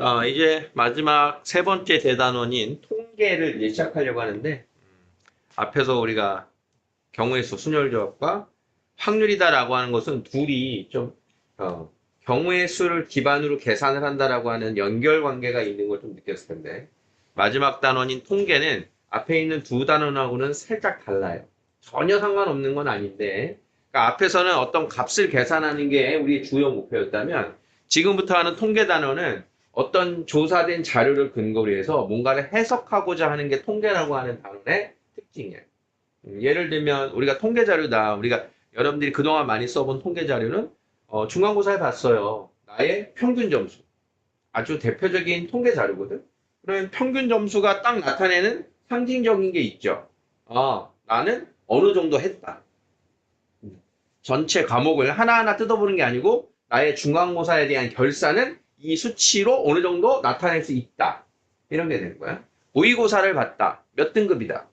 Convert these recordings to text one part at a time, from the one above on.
자, 이제 마지막 세 번째 대단원인 통계를 이제 시작하려고 하는데, 음, 앞에서 우리가 경우의 수, 순열 조합과 확률이다라고 하는 것은 둘이 좀, 어, 경우의 수를 기반으로 계산을 한다라고 하는 연결 관계가 있는 걸 좀 느꼈을 텐데, 마지막 단원인 통계는 앞에 있는 두 단원하고는 살짝 달라요. 전혀 상관없는 건 아닌데, 그러니까 앞에서는 어떤 값을 계산하는 게 우리의 주요 목표였다면, 지금부터 하는 통계 단원은 어떤 조사된 자료를 근거로 해서 뭔가를 해석하고자 하는 게 통계라고 하는 단원의 특징이에요. 음, 예를 들면 우리가 통계 자료다. 우리가 여러분들이 그동안 많이 써본 통계 자료는 어, 중간고사에 봤어요. 나의 평균 점수. 아주 대표적인 통계 자료거든. 그러면 평균 점수가 딱 나타내는 상징적인 게 있죠. 아, 나는 어느 정도 했다. 음, 전체 과목을 하나하나 뜯어보는 게 아니고 나의 중간고사에 대한 결산은 이 수치로 어느 정도 나타낼 수 있다. 이런 게 되는 거야. 모의고사를 봤다. 몇 등급이다.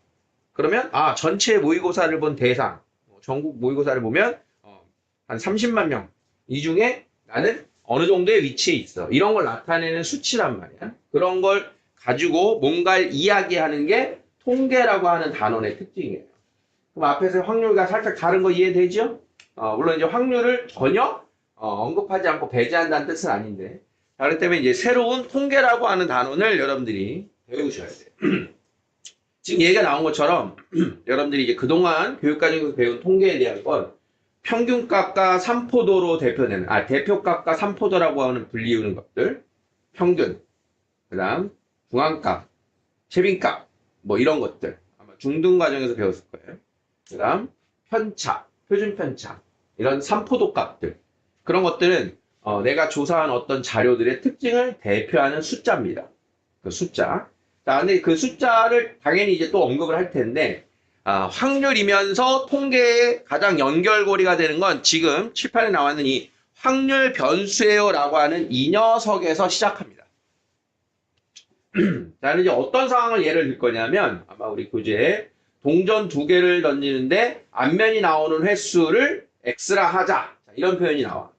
그러면 아 전체 모의고사를 본 대상 어, 전국 모의고사를 보면 어, 한 30만 명. 이 중에 나는 어느 정도의 위치에 있어. 이런 걸 나타내는 수치란 말이야. 그런 걸 가지고 뭔가를 이야기하는 게 통계라고 하는 단원의 특징이에요. 그럼 앞에서 확률과 살짝 다른 거 이해되죠? 어, 물론 이제 확률을 전혀 어, 언급하지 않고 배제한다는 뜻은 아닌데. 자, 그렇기 때문에 이제 새로운 통계라고 하는 단원을 여러분들이 배우셔야 돼요. 지금 얘기가 나온 것처럼 여러분들이 이제 그동안 교육과정에서 배운 통계에 대한 건 평균값과 삼포도로 대표되는, 아, 대표값과 삼포도라고 하는 불리우는 것들, 평균, 그 다음 중앙값, 최빈값, 뭐 이런 것들 아마 중등 과정에서 배웠을 거예요. 그 다음 편차, 표준 편차, 이런 삼포도 값들 그런 것들은 어, 내가 조사한 어떤 자료들의 특징을 대표하는 숫자입니다. 그 숫자. 자, 근데 그 숫자를 당연히 이제 또 언급을 할 텐데, 아, 확률이면서 통계의 가장 연결고리가 되는 건 지금 칠판에 나왔는 이 확률 변수예요라고 하는 이 녀석에서 시작합니다. 자, 이제 어떤 상황을 예를 들 거냐면, 아마 우리 교재에 동전 두 개를 던지는데 앞면이 나오는 횟수를 x라 하자. 자, 이런 표현이 나와.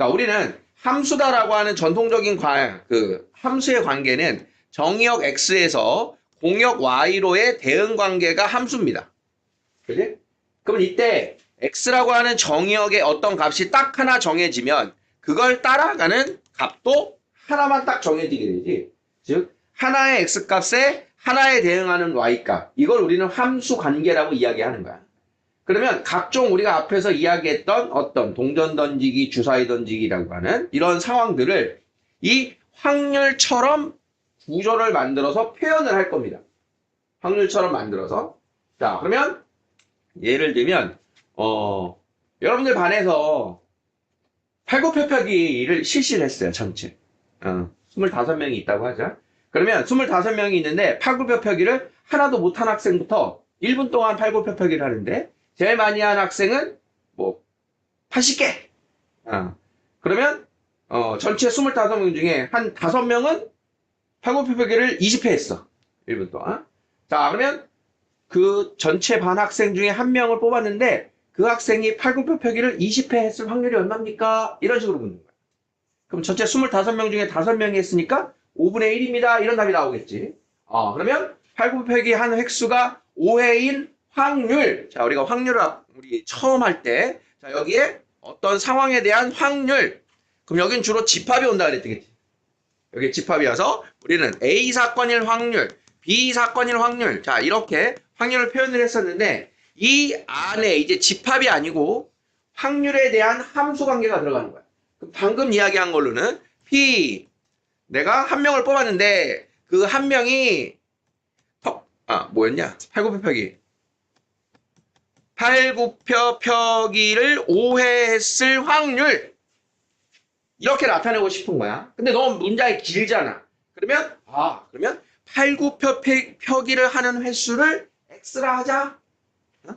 그러니까 우리는 함수다라고 하는 전통적인 관, 그 함수의 관계는 정의역 x에서 공역 y로의 대응 관계가 함수입니다. 그지? 그럼 이때 x라고 하는 정의역의 어떤 값이 딱 하나 정해지면 그걸 따라가는 값도 하나만 딱 정해지게 되지. 즉 하나의 x 값에 하나에 대응하는 y 값. 이걸 우리는 함수 관계라고 이야기하는 거야. 그러면 각종 우리가 앞에서 이야기했던 어떤 동전 던지기, 주사위 던지기라고 하는 이런 상황들을 이 확률처럼 구조를 만들어서 표현을 할 겁니다. 확률처럼 만들어서. 자, 그러면 예를 들면 어 여러분들 반에서 팔굽혀펴기를 실시를 했어요, 전체. 어, 25명이 있다고 하자. 그러면 25명이 있는데 팔굽혀펴기를 하나도 못한 학생부터 1분 동안 팔굽혀펴기를 하는데 제일 많이 한 학생은 뭐 80개. 어. 그러면 어, 전체 25명 중에 한 5명은 팔굽혀펴기를 20회 했어. 1분 동안. 자, 그러면 그 전체 반 학생 중에 한 명을 뽑았는데 그 학생이 팔굽혀펴기를 20회 했을 확률이 얼마입니까? 이런 식으로 묻는 거야. 그럼 전체 25명 중에 5명이 했으니까 5분의 1입니다. 이런 답이 나오겠지. 어, 그러면 팔굽혀펴기 한 획수가 5회인 확률. 자, 우리가 확률을 우리 처음 할 때, 자, 여기에 어떤 상황에 대한 확률. 그럼 여긴 주로 집합이 온다 그랬겠지. 여기 집합이 와서 우리는 A 사건일 확률, B 사건일 확률. 자, 이렇게 확률을 표현을 했었는데, 이 안에 이제 집합이 아니고 확률에 대한 함수 관계가 들어가는 거야. 방금 이야기한 걸로는 P, 내가 한 명을 뽑았는데, 그 한 명이, 퍽, 아, 뭐였냐? 팔굽혀펴기. 팔굽혀펴기를 5회 했을 확률 이렇게 나타내고 싶은 거야. 근데 너무 문장이 길잖아. 그러면 아 그러면 팔굽혀펴기를 하는 횟수를 x라 하자. 어?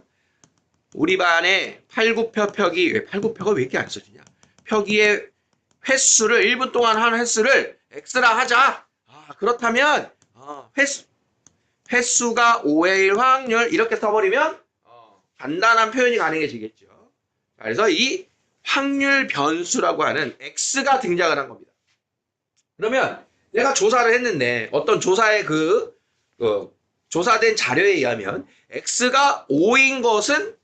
우리 반에 팔굽혀펴기 왜 팔굽혀가 왜 이렇게 안 써지냐? 펴기의 횟수를 1분 동안 하는 횟수를 x라 하자. 아 그렇다면 어, 횟수 횟수가 5의 1 확률 이렇게 써버리면 간단한 표현이 가능해지겠죠. 그래서 이 확률 변수라고 하는 x가 등장을 한 겁니다. 그러면 내가 조사를 했는데 어떤 조사의 그, 그 조사된 자료에 의하면 x가 5인 것은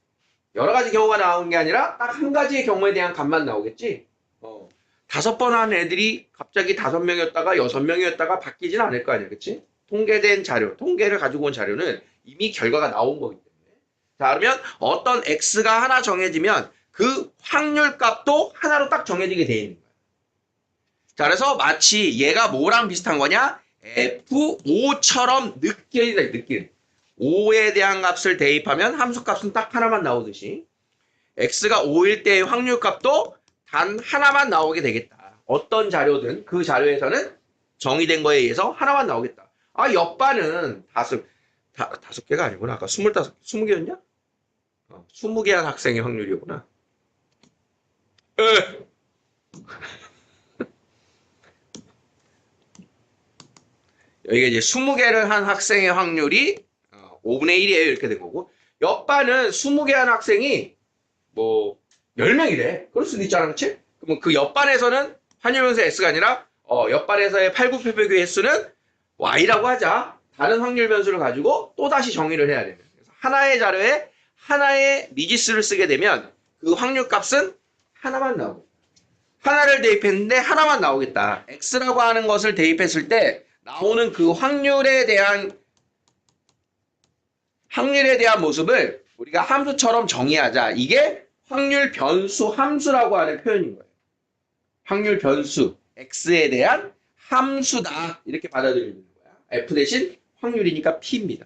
여러 가지 경우가 나오는 게 아니라 딱 한 가지의 경우에 대한 값만 나오겠지. 어. 다섯 번 한 애들이 갑자기 다섯 명이었다가 여섯 명이었다가 바뀌진 않을 거 아니야, 그치? 통계된 자료, 통계를 가지고 온 자료는 이미 결과가 나온 거기 때문에. 자, 그러면 어떤 x가 하나 정해지면 그 확률 값도 하나로 딱 정해지게 돼 있는 거야. 자, 그래서 마치 얘가 뭐랑 비슷한 거냐? F5처럼 느껴진다, 느낌. 5에 대한 값을 대입하면 함수 값은 딱 하나만 나오듯이 x가 5일 때의 확률 값도 단 하나만 나오게 되겠다. 어떤 자료든 그 자료에서는 정의된 거에 의해서 하나만 나오겠다. 아, 옆반은 다섯, 다, 다섯 개가 아니구나. 아까 스물다섯, 스무 개였냐? 어, 스무 개한 학생의 확률이구나. 에. 여기가 이제 20개를 한 학생의 확률이 어, 5분의 1이에요. 이렇게 된 거고. 옆반은 20개 한 학생이 뭐 10명이래. 그럴 수도 있잖아. 그치? 그러면 그 옆반에서는 환율변수 S가 아니라 어, 옆반에서의 8구표표의 횟수는 Y라고 하자. 다른 확률 변수를 가지고 또 다시 정의를 해야 돼요. 그래서 하나의 자료에 하나의 미지수를 쓰게 되면 그 확률 값은 하나만 나오고 하나를 대입했는데 하나만 나오겠다. X라고 하는 것을 대입했을 때 나오는 그 확률에 대한 확률에 대한 모습을 우리가 함수처럼 정의하자. 이게 확률 변수 함수라고 하는 표현인 거예요. 확률 변수 x에 대한 함수다. 이렇게 받아들이는 거야. f 대신 확률이니까 p입니다.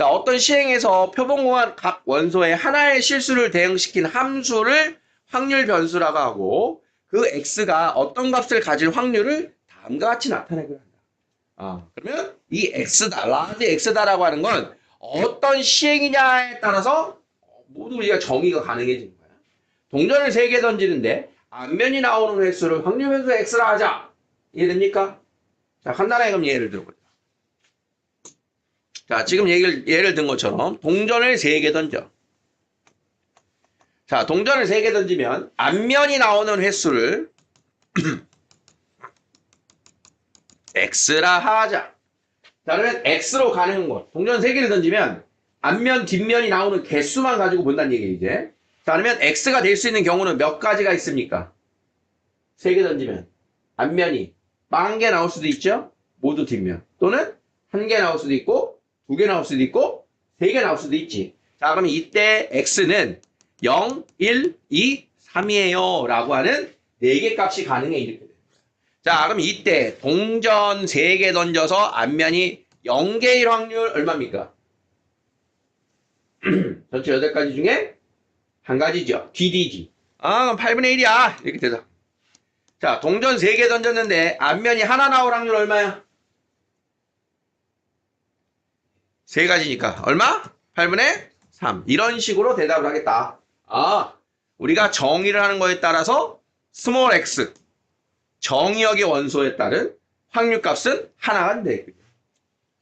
자, 어떤 시행에서 표본공한 각 원소의 하나의 실수를 대응시킨 함수를 확률 변수라고 하고 그 x가 어떤 값을 가질 확률을 다음과 같이 나타내기로 한다. 아, 그러면 이 x다, 라지 x다라고 하는 건 어떤 시행이냐에 따라서 모두 우리가 정의가 가능해지는 거야. 동전을 세개 던지는데 앞면이 나오는 횟수를 확률 변수 x라 하자. 이해됩니까? 자, 간단하게 그럼 예를 들어보자. 자, 지금 얘기를, 예를 든 것처럼 동전을 세 개 던져. 자, 동전을 세 개 던지면 앞면이 나오는 횟수를 x라 하자. 자, 그러면 x로 가는 것. 동전 세 개를 던지면 앞면, 뒷면이 나오는 개수만 가지고 본다는 얘기예요, 이제. 자, 그러면 x가 될 수 있는 경우는 몇 가지가 있습니까? 세 개 던지면 앞면이 빵 개 나올 수도 있죠? 모두 뒷면. 또는 한 개 나올 수도 있고, 두 개 나올 수도 있고, 세 개 나올 수도 있지. 자, 그러면 이때 x는 0, 1, 2, 3이에요. 라고 하는 네 개 값이 가능해. 이렇게. 자, 그럼 이때 동전 3개 던져서 앞면이 0개일 확률 얼마입니까? 전체 8가지 중에 한 가지죠. DDG. 아, 그럼 8분의 1이야. 이렇게 되죠. 자, 동전 3개 던졌는데 앞면이 하나 나올 확률 얼마야? 세 가지니까 얼마? 8분의 3. 이런 식으로 대답을 하겠다. 아, 우리가 정의를 하는 거에 따라서 스몰 x 정의역의 원소에 따른 확률값은 하나가 되겠군요.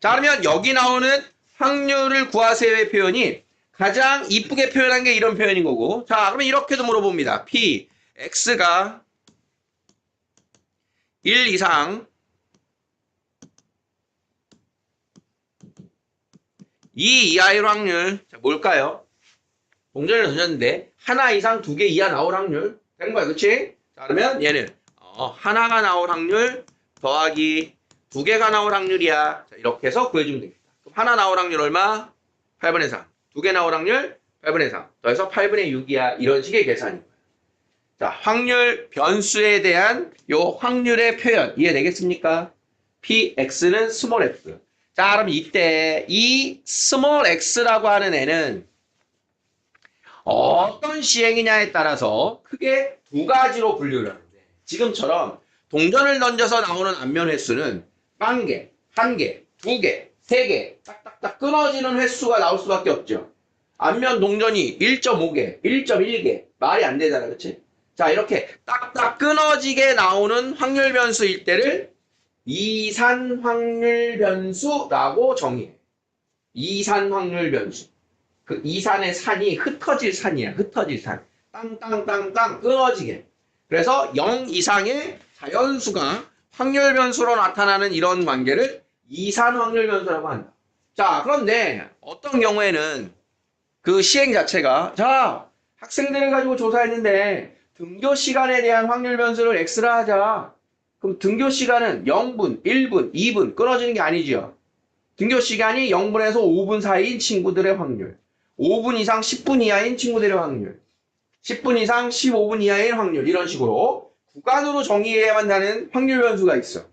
자, 그러면 여기 나오는 확률을 구하세요의 표현이 가장 이쁘게 표현한 게 이런 표현인 거고. 자, 그러면 이렇게도 물어봅니다. p, x가 1 이상 2 이하의 확률. 자, 뭘까요? 동전을 던졌는데 하나 이상 두 개 이하 나올 확률 된 거야, 그치? 자, 그러면 얘는 어, 하나가 나올 확률 더하기 두 개가 나올 확률이야. 자, 이렇게 해서 구해주면 되겠다. 그럼 하나 나올 확률 얼마? 8분의 3. 두 개 나올 확률? 8분의 3. 더해서 8분의 6이야. 이런 식의 계산인 거야. 자, 확률 변수에 대한 요 확률의 표현 이해되겠습니까? px는 스몰 x. 자, 그럼 이때 이 스몰 x라고 하는 애는 어떤 시행이냐에 따라서 크게 두 가지로 분류를 하는데 지금처럼 동전을 던져서 나오는 앞면 횟수는 한 개, 한 개, 두 개, 세 개, 딱딱딱 끊어지는 횟수가 나올 수밖에 없죠. 앞면 동전이 1.5개, 1.1개 말이 안 되잖아, 그렇지? 자 이렇게 딱딱 끊어지게 나오는 확률 변수일 때를 이산 확률 변수라고 정의해. 이산 확률 변수. 그 이산의 산이 흩어질 산이야. 흩어질 산. 땅땅땅땅 끊어지게. 그래서 0 이상의 자연수가 확률 변수로 나타나는 이런 관계를 이산 확률 변수라고 한다. 자, 그런데 어떤 경우에는 그 시행 자체가 자, 학생들을 가지고 조사했는데 등교 시간에 대한 확률 변수를 x라 하자. 그럼 등교 시간은 0분, 1분, 2분 끊어지는 게 아니지요. 등교 시간이 0분에서 5분 사이인 친구들의 확률. 5분 이상 10분 이하인 친구들의 확률. 10분 이상 15분 이하의 확률. 이런 식으로 구간으로 정의해야만 나는 확률 변수가 있어.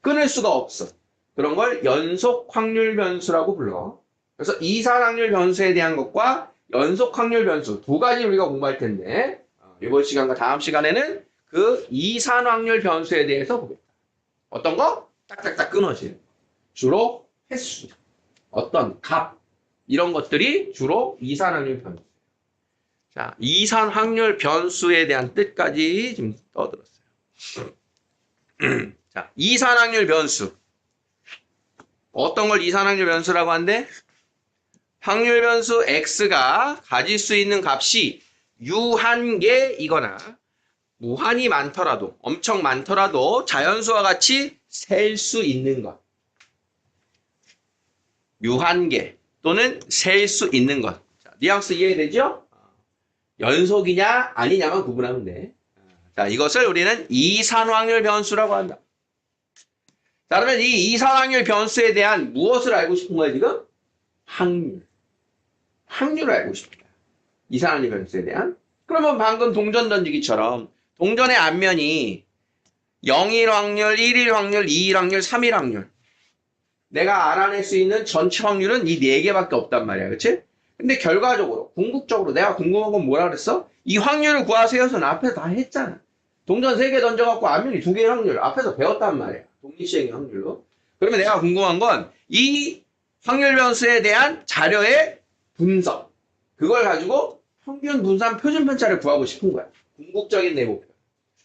끊을 수가 없어. 그런 걸 연속 확률 변수라고 불러. 그래서 이산 확률 변수에 대한 것과 연속 확률 변수 두 가지 우리가 공부할 텐데 어, 이번 시간과 다음 시간에는 그 이산 확률 변수에 대해서 보겠다. 어떤 거? 딱딱딱 끊어지는. 주로 횟수, 어떤 값 이런 것들이 주로 이산 확률 변수. 자, 이산 확률 변수에 대한 뜻까지 지금 떠들었어요. 자, 이산 확률 변수. 어떤 걸 이산 확률 변수라고 한대? 확률 변수 x가 가질 수 있는 값이 유한계이거나 무한히 많더라도 엄청 많더라도 자연수와 같이 셀 수 있는 것. 유한계 또는 셀 수 있는 것. 자, 뉘앙스 이해되죠? 연속이냐 아니냐만 구분하면 돼. 자, 이것을 우리는 이산확률 변수라고 한다. 자, 그러면 이 이산확률 변수에 대한 무엇을 알고 싶은 거야, 지금? 확률. 확률을 알고 싶다. 이산확률 변수에 대한. 그러면 방금 동전 던지기처럼 동전의 앞면이 0일 확률, 1일 확률, 2일 확률, 3일 확률. 내가 알아낼 수 있는 전체 확률은 이 네 개밖에 없단 말이야. 그치? 근데 결과적으로, 궁극적으로 내가 궁금한 건 뭐라 그랬어? 이 확률을 구하세요는 앞에서 다 했잖아. 동전 세 개 던져갖고 앞면이 두 개의 확률 앞에서 배웠단 말이야. 독립시행의 확률로. 그러면 내가 궁금한 건 이 확률 변수에 대한 자료의 분석. 그걸 가지고 평균 분산 표준 편차를 구하고 싶은 거야. 궁극적인 내 목표.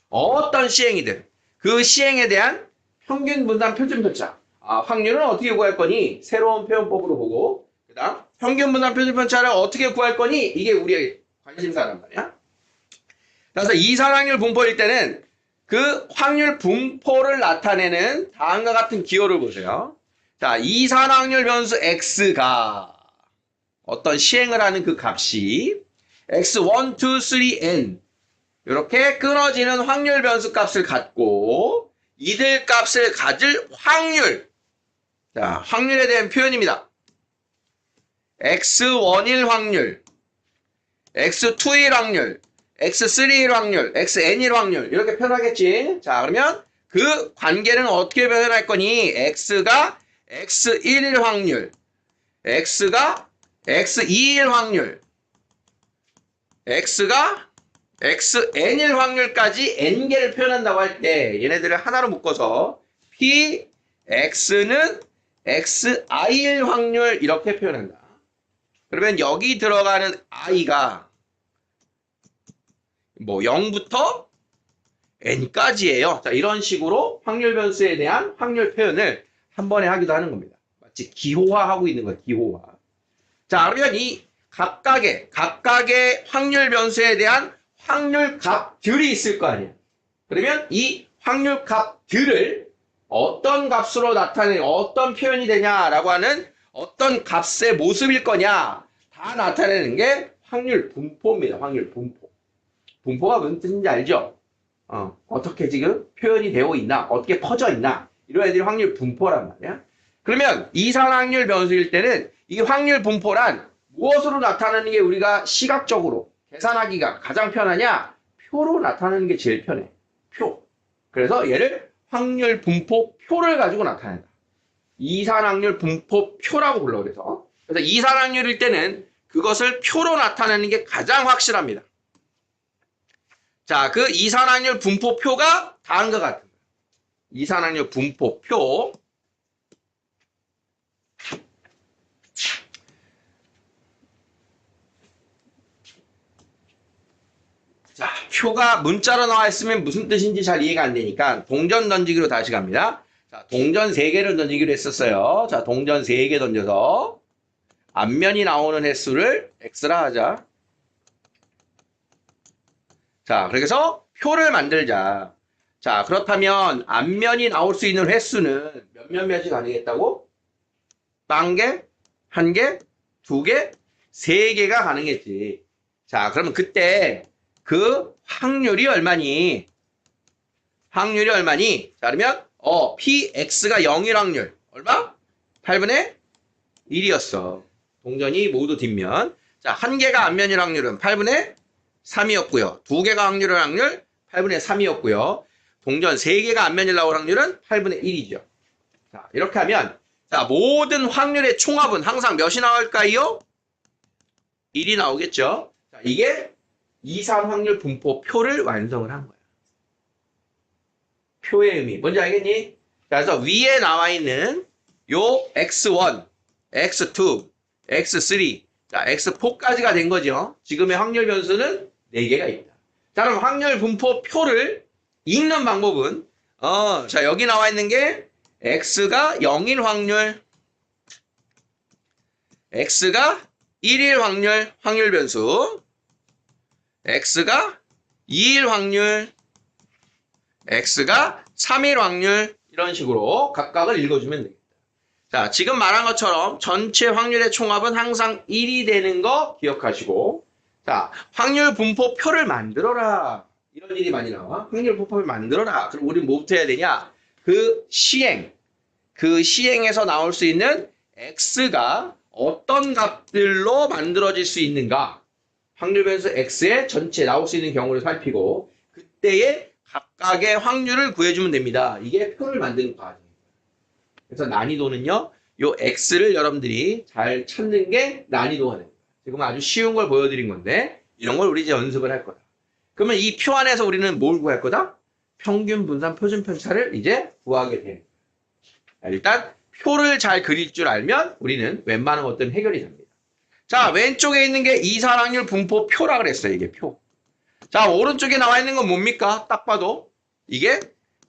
어떤 시행이든 그 시행에 대한 평균 분산 표준 편차. 아, 확률은 어떻게 구할 거니? 새로운 표현법으로 보고 그 다음 평균 분산 표준 편차를 어떻게 구할 거니? 이게 우리의 관심사란 말이야. 그래서 이산 확률 분포일 때는 그 확률 분포를 나타내는 다음과 같은 기호를 보세요. 자, 이산 확률 변수 x가 어떤 시행을 하는 그 값이 x1, 2, 3, n 이렇게 끊어지는 확률 변수 값을 갖고 이들 값을 가질 확률 자, 확률에 대한 표현입니다. x1일 확률, x2일 확률, x3일 확률, xn일 확률 이렇게 표현하겠지. 자, 그러면 그 관계는 어떻게 표현할 거니? x가 x1일 확률, x가 x2일 확률, x가 xn일 확률까지 n개를 표현한다고 할 때 얘네들을 하나로 묶어서 p x는 xi일 확률 이렇게 표현한다. 그러면 여기 들어가는 i가 뭐 0부터 n까지예요. 자, 이런 식으로 확률 변수에 대한 확률 표현을 한 번에 하기도 하는 겁니다. 마치 기호화하고 있는 거예요. 기호화. 자, 그러면 이 각각의 각각의 확률 변수에 대한 확률 값들이 있을 거 아니에요. 그러면 이 확률 값들을 어떤 값으로 나타내 어떤 표현이 되냐라고 하는 어떤 값의 모습일 거냐 다 나타내는 게 확률 분포입니다. 확률 분포. 분포가 무슨 뜻인지 알죠? 어, 어떻게 지금 표현이 되어 있나, 어떻게 퍼져 있나, 이런 애들이 확률 분포란 말이야. 그러면 이산 확률 변수일 때는 이 확률 분포란 무엇으로 나타나는 게 우리가 시각적으로 계산하기가 가장 편하냐? 표로 나타내는 게 제일 편해. 표. 그래서 얘를 확률 분포 표를 가지고 나타낸다. 이산 확률 분포 표라고 불러 그래서. 그래서 이산 확률일 때는 그것을 표로 나타내는 게 가장 확실합니다. 자, 그 이산확률 분포표가 다음과 같은 거예요. 이산확률 분포표. 자, 표가 문자로 나와 있으면 무슨 뜻인지 잘 이해가 안 되니까 동전 던지기로 다시 갑니다. 자, 동전 3개를 던지기로 했었어요. 자, 동전 3개 던져서 앞면이 나오는 횟수를 x라 하자. 자, 그래서 표를 만들자. 자, 그렇다면 앞면이 나올 수 있는 횟수는 몇몇 몇이 가능했다고? 한 개, 한 개, 두 개, 세 개가 가능했지. 자, 그러면 그때 그 확률이 얼마니? 확률이 얼마니? 자, 그러면 어, px가 0일 확률 얼마? 8분의 1이었어. 동전이 모두 뒷면. 자, 한 개가 앞면일 확률은 8분의 3이었고요. 두 개가 확률의 확률 8분의 3이었고요. 동전 세 개가 앞면일 나올 확률은 8분의 1이죠. 자, 이렇게 하면 자, 모든 확률의 총합은 항상 몇이 나올까요? 1이 나오겠죠. 자, 이게 2, 3 확률 분포 표를 완성을 한 거야. 표의 의미. 뭔지 알겠니? 그래서 위에 나와 있는 요 x1, x2, x3, 자, x4까지가 된 거죠. 지금의 확률 변수는 4개가 있다. 자, 그럼 확률 분포 표를 읽는 방법은 어, 자, 여기 나와 있는 게 x가 0일 확률, x가 1일 확률, 확률 변수, x가 2일 확률, x가 3일 확률 이런 식으로 각각을 읽어주면 되겠다. 자, 지금 말한 것처럼 전체 확률의 총합은 항상 1이 되는 거 기억하시고 자, 확률 분포 표를 만들어라. 이런 일이 많이 나와. 확률 분포를 만들어라. 그럼 우리 뭐부터 해야 되냐? 그 시행, 그 시행에서 나올 수 있는 x가 어떤 값들로 만들어질 수 있는가? 확률 변수 x의 전체 나올 수 있는 경우를 살피고 그때의 각각의 확률을 구해주면 됩니다. 이게 표를 만드는 과정입니다. 그래서 난이도는요, 요 x를 여러분들이 잘 찾는 게 난이도가 됩니다. 지금 아주 쉬운 걸 보여드린 건데 이런 걸 우리 이제 연습을 할 거다. 그러면 이 표 안에서 우리는 뭘 구할 거다? 평균 분산 표준 편차를 이제 구하게 됩니다. 일단 표를 잘 그릴 줄 알면 우리는 웬만한 것들은 해결이 됩니다. 자, 왼쪽에 있는 게 이산확률 분포 표라 그랬어요. 이게 표. 자, 오른쪽에 나와 있는 건 뭡니까? 딱 봐도 이게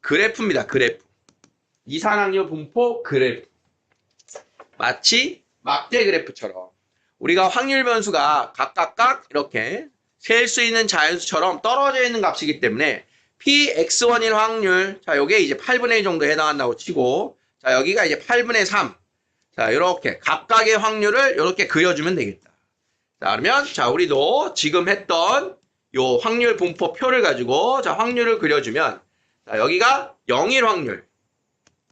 그래프입니다. 그래프. 이산확률 분포 그래프. 마치 막대 그래프처럼 우리가 확률 변수가 각각각 이렇게 셀 수 있는 자연수처럼 떨어져 있는 값이기 때문에 px1일 확률 자 요게 이제 8분의 1 정도 해당한다고 치고 자 여기가 이제 8분의 3 자, 이렇게 각각의 확률을 이렇게 그려주면 되겠다. 자, 그러면 자, 우리도 지금 했던 요 확률 분포 표를 가지고 자, 확률을 그려주면 자, 여기가 0일 확률,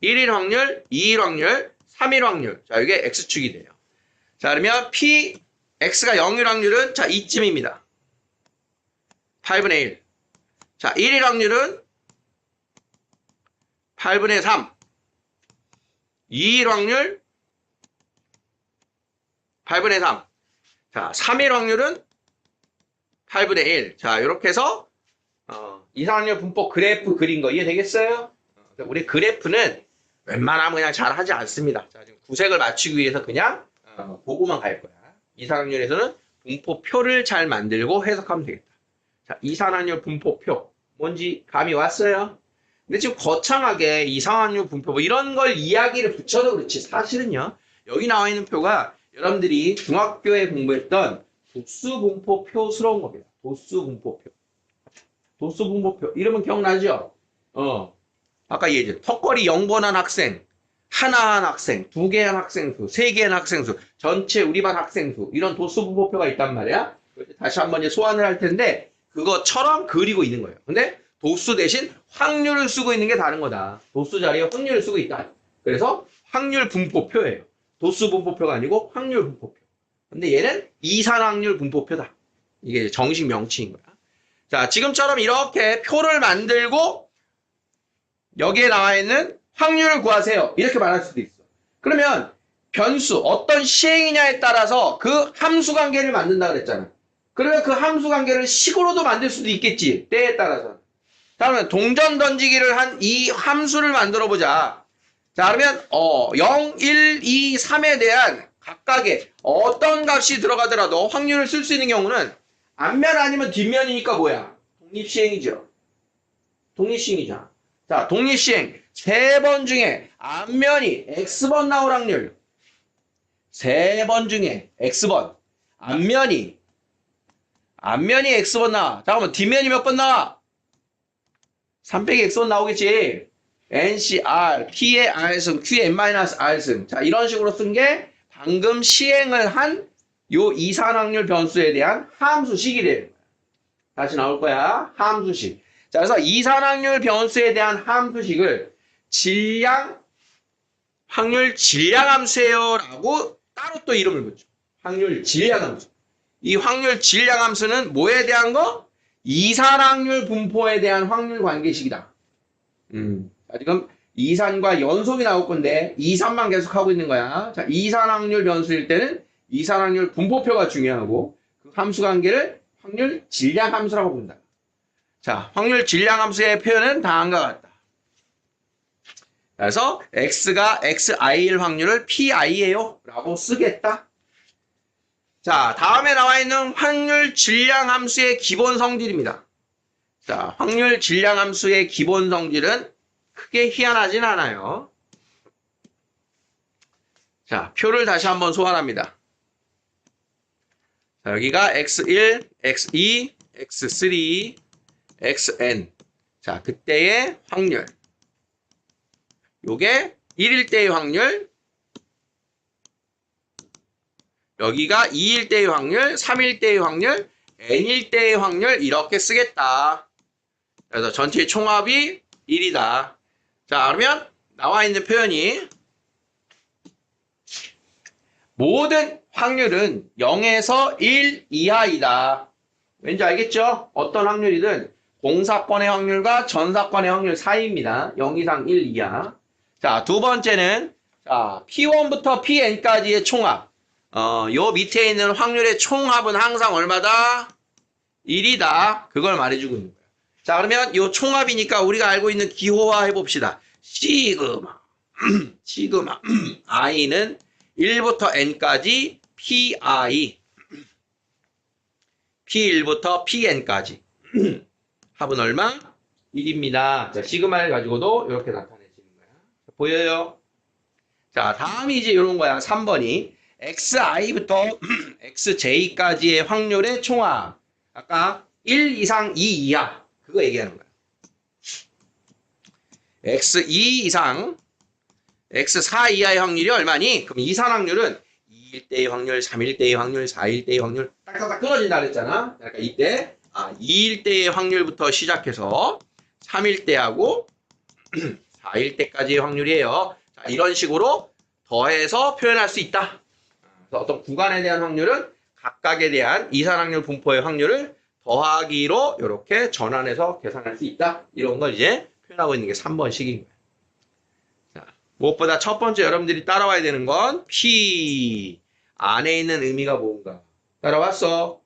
1일 확률, 2일 확률, 3일 확률. 자, 이게 x축이 돼요. 자, 그러면 p x가 0일 확률은 자, 이쯤입니다. 8분의 1. 자, 1일 확률은 8분의 3. 2일 확률 8분의 3. 자, 3일 확률은 8분의 1. 자, 이렇게 해서 어, 이상확률 분포 그래프 그린 거 이해되겠어요? 어, 우리 그래프는 웬만하면 그냥 잘 하지 않습니다. 자, 지금 구색을 맞추기 위해서 그냥 어, 보고만 갈 거야. 이상확률에서는 분포표를 잘 만들고 해석하면 되겠다. 자, 이산확률 분포표. 뭔지 감이 왔어요? 근데 지금 거창하게 이상확률 분포 뭐 이런 걸 이야기를 붙여도 그렇지 사실은요. 여기 나와 있는 표가 여러분들이 중학교에 공부했던 도수분포표스러운 겁니다. 도수분포표. 도수분포표. 이름은 기억나죠? 어. 아까 얘기했죠. 턱걸이 0번 한 학생, 하나 한 학생, 두 개 한 학생 수, 세 개 한 학생 수, 전체 우리 반 학생 수, 이런 도수분포표가 있단 말이야. 다시 한번 이제 소환을 할 텐데, 그것처럼 그리고 있는 거예요. 근데 도수 대신 확률을 쓰고 있는 게 다른 거다. 도수 자리에 확률을 쓰고 있다. 그래서 확률 분포표예요. 도수 분포표가 아니고 확률 분포표. 근데 얘는 이산 확률 분포표다. 이게 정식 명칭인 거야. 자, 지금처럼 이렇게 표를 만들고 여기에 나와 있는 확률을 구하세요. 이렇게 말할 수도 있어. 그러면 변수, 어떤 시행이냐에 따라서 그 함수 관계를 만든다 그랬잖아. 그러면 그 함수 관계를 식으로도 만들 수도 있겠지. 때에 따라서. 다음에 동전 던지기를 한 이 함수를 만들어 보자. 자, 그러면 어 0, 1, 2, 3에 대한 각각의 어떤 값이 들어가더라도 확률을 쓸 수 있는 경우는 앞면 아니면 뒷면이니까 뭐야? 독립시행이죠. 독립시행이잖아. 자, 독립시행 세 번 중에 앞면이 x번 나올 확률 세 번 중에 x번 앞면이 앞면이 x번 나와. 잠깐만 뒷면이 몇 번 나와? 3 빼기 x원 나오겠지. NCR, P의 R승, Q의 N-R승. 자, 이런 식으로 쓴 게 방금 시행을 한 요 이산확률 변수에 대한 함수식이래요. 다시 나올 거야. 함수식. 자, 그래서 이산확률 변수에 대한 함수식을 질량, 확률 질량 함수예요. 라고 따로 또 이름을 붙죠. 확률 질량 함수. 이 확률 질량 함수는 뭐에 대한 거? 이산확률 분포에 대한 확률 관계식이다. 음. 자, 지금 이산과 연속이 나올 건데 이산만 계속 하고 있는 거야. 자, 이산확률 변수일 때는 이산확률 분포표가 중요하고 그 함수 관계를 확률 질량 함수라고 본다. 자, 확률 질량 함수의 표현은 다음과 같다. 그래서 x가 xi일 확률을 pi예요 라고 쓰겠다. 자, 다음에 나와 있는 확률 질량 함수의 기본 성질입니다. 자, 확률 질량 함수의 기본 성질은 크게 희한하진 않아요. 자, 표를 다시 한번 소환합니다. 자, 여기가 x1, x2, x3, xn. 자, 그때의 확률. 요게 1일 때의 확률. 여기가 2일 때의 확률, 3일 때의 확률, n일 때의 확률 이렇게 쓰겠다. 그래서 전체 총합이 1이다. 자, 그러면 나와 있는 표현이 모든 확률은 0에서 1 이하이다. 왠지 알겠죠? 어떤 확률이든 공사건의 확률과 전사건의 확률 사이입니다. 0 이상 1 이하. 자, 두 번째는 자, P1부터 Pn까지의 총합. 어, 요 밑에 있는 확률의 총합은 항상 얼마다? 1이다. 그걸 말해주고 있는 거예요. 자, 그러면 요 총합이니까 우리가 알고 있는 기호화 해봅시다. 시그마. 시그마. i는 1부터 n까지 pi. p1부터 pn까지. 합은 얼마? 1입니다. 자, 시그마를 가지고도 이렇게 나타내지는 거야. 보여요? 자, 다음이 이제 이런 거야. 3번이. xi부터 xj까지의 확률의 총합. 아까 1 이상 2 이하. 그거 얘기하는 거야. x2 이상 x4 이하의 확률이 얼마니? 그럼 이산 확률은 2일 때의 확률, 3일 때의 확률, 4일 때의 확률 딱딱딱 끊어진다 그랬잖아. 그러니까 이때 아, 2일 때의 확률부터 시작해서 3일 때하고 4일 때까지의 확률이에요. 자, 이런 식으로 더해서 표현할 수 있다. 그래서 어떤 구간에 대한 확률은 각각에 대한 이산 확률 분포의 확률을 더하기로 이렇게 전환해서 계산할 수 있다. 이런 걸 이제 표현하고 있는 게 3번 식인 거예요. 자, 무엇보다 첫 번째 여러분들이 따라와야 되는 건 P 안에 있는 의미가 뭔가. 따라왔어.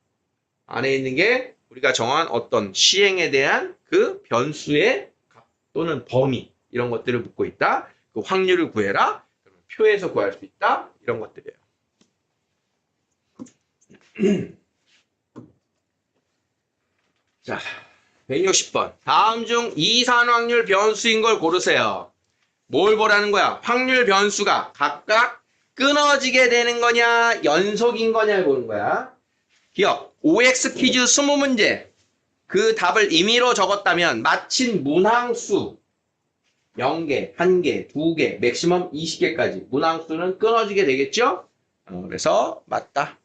안에 있는 게 우리가 정한 어떤 시행에 대한 그 변수의 값 또는 범위 이런 것들을 묻고 있다. 그 확률을 구해라. 표에서 구할 수 있다. 이런 것들이에요. 자, 160번. 다음 중 이산 확률 변수인 걸 고르세요. 뭘 보라는 거야? 확률 변수가 각각 끊어지게 되는 거냐, 연속인 거냐를 보는 거야. 기억. OX 퀴즈 20문제. 그 답을 임의로 적었다면 마친 문항수 0개, 1개, 2개, 맥시멈 20개까지 문항수는 끊어지게 되겠죠? 어, 그래서 맞다.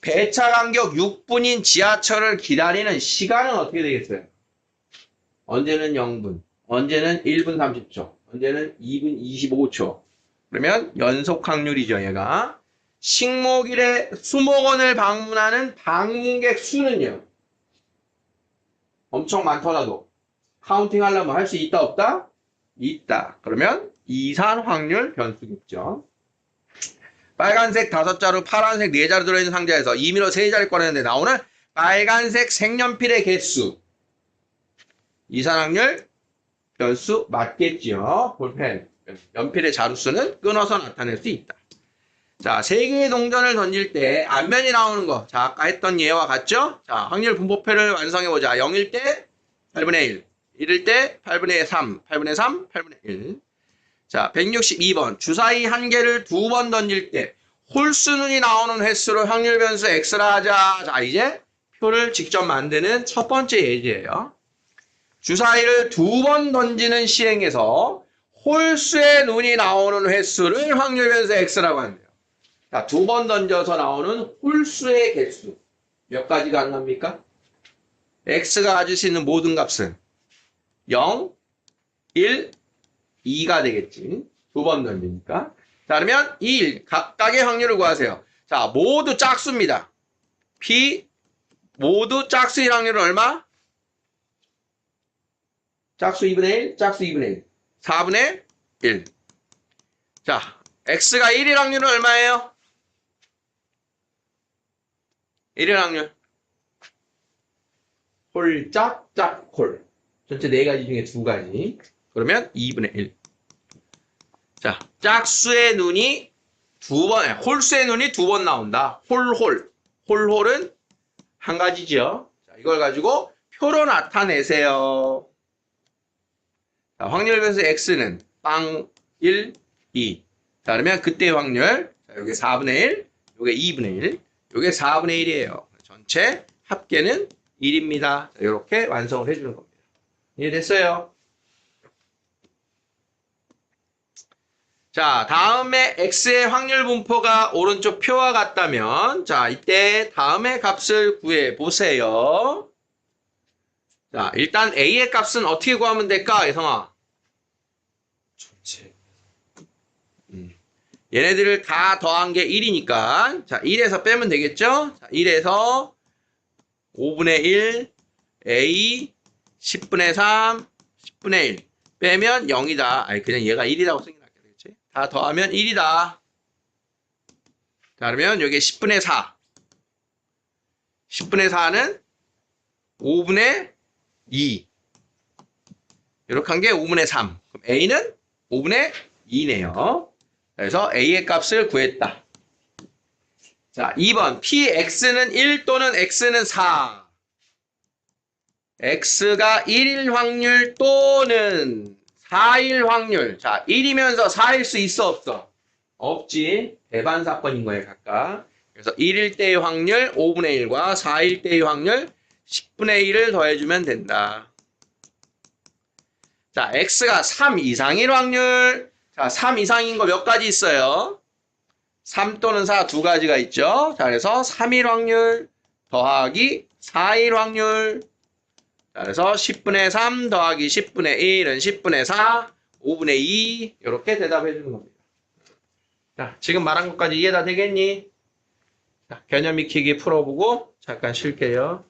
배차 간격 6분인 지하철을 기다리는 시간은 어떻게 되겠어요? 언제는 0분, 언제는 1분 30초, 언제는 2분 25초. 그러면 연속 확률이죠, 얘가. 식목일에 수목원을 방문하는 방문객 수는요? 엄청 많더라도 카운팅 하려면 할 수 있다, 없다? 있다. 그러면 이산 확률 변수겠죠. 빨간색 다섯 자루, 파란색 네 자루 들어있는 상자에서 임의로 세 자리 꺼내는데 나오는 빨간색 색연필의 개수. 이산확률 변수 맞겠지요. 볼펜. 연필의 자루수는 끊어서 나타낼 수 있다. 자, 세 개의 동전을 던질 때 앞면이 나오는 거. 자, 아까 했던 예와 같죠? 자, 확률 분포표를 완성해 보자. 0일 때 8분의 1. 1일 때 8분의 3. 8분의 3, 8분의 1. 자, 162번. 주사위 한 개를 두 번 던질 때 홀수눈이 나오는 횟수로 확률 변수 x라 하자. 자, 이제 표를 직접 만드는 첫 번째 예제예요. 주사위를 두 번 던지는 시행에서 홀수의 눈이 나오는 횟수를 확률 변수 x라고 한대요. 자, 두 번 던져서 나오는 홀수의 개수. 몇 가지 가능합니까? x가 가질 수 있는 모든 값은 0, 1, 2가 되겠지. 두 번 던지니까. 자, 그러면 1, 각각의 확률을 구하세요. 자, 모두 짝수입니다. p, 모두 짝수의 확률은 얼마? 짝수 2분의 1, 짝수 2분의 1. 4분의 1. 자, x가 1일 확률은 얼마예요? 1일 확률. 홀 짝, 짝, 홀. 전체 네 가지 중에 두 가지. 그러면 2분의 1. 자, 짝수의 눈이 두 번, 아니, 홀수의 눈이 두 번 나온다. 홀홀. 홀홀은 한 가지죠. 자, 이걸 가지고 표로 나타내세요. 자, 확률 변수 x는 빵 1, 2. 자, 그러면 그때 확률. 자, 요게 4분의 1, 요게 2분의 1, 요게 4분의 1이에요. 전체 합계는 1입니다. 이렇게 완성을 해주는 겁니다. 이해됐어요? 자, 다음에 x의 확률 분포가 오른쪽 표와 같다면, 자, 이때 다음의 값을 구해 보세요. 자, 일단 a의 값은 어떻게 구하면 될까, 예성아? 전체 얘네들을 다 더한 게 1이니까, 자, 1에서 빼면 되겠죠? 자, 1에서 5분의 1, a, 10분의 3, 10분의 1. 빼면 0이다. 아니, 그냥 얘가 1이라고 쓰긴 낫겠지? 다 더하면 1이다. 자, 그러면 여기 10분의 4. 10분의 4는 5분의 2. 이렇게 한 게 5분의 3. 그럼 A는 5분의 2네요. 그래서 A의 값을 구했다. 자, 2번. PX는 1 또는 X는 4. X가 1일 확률 또는 4일 확률. 자, 1이면서 4일 수 있어, 없어? 없지. 대반 사건인 거예요, 각각. 그래서 1일 때의 확률 5분의 1과 4일 때의 확률 10분의 1을 더해주면 된다. 자, X가 3 이상일 확률. 자, 3 이상인 거 몇 가지 있어요? 3 또는 4 두 가지가 있죠. 자, 그래서 3일 확률 더하기 4일 확률. 자, 그래서 10분의 3 더하기 10분의 1은 10분의 4, 5분의 2 이렇게 대답해 주는 겁니다. 자, 지금 말한 것까지 이해 다 되겠니? 자, 개념 익히기 풀어보고 잠깐 쉴게요.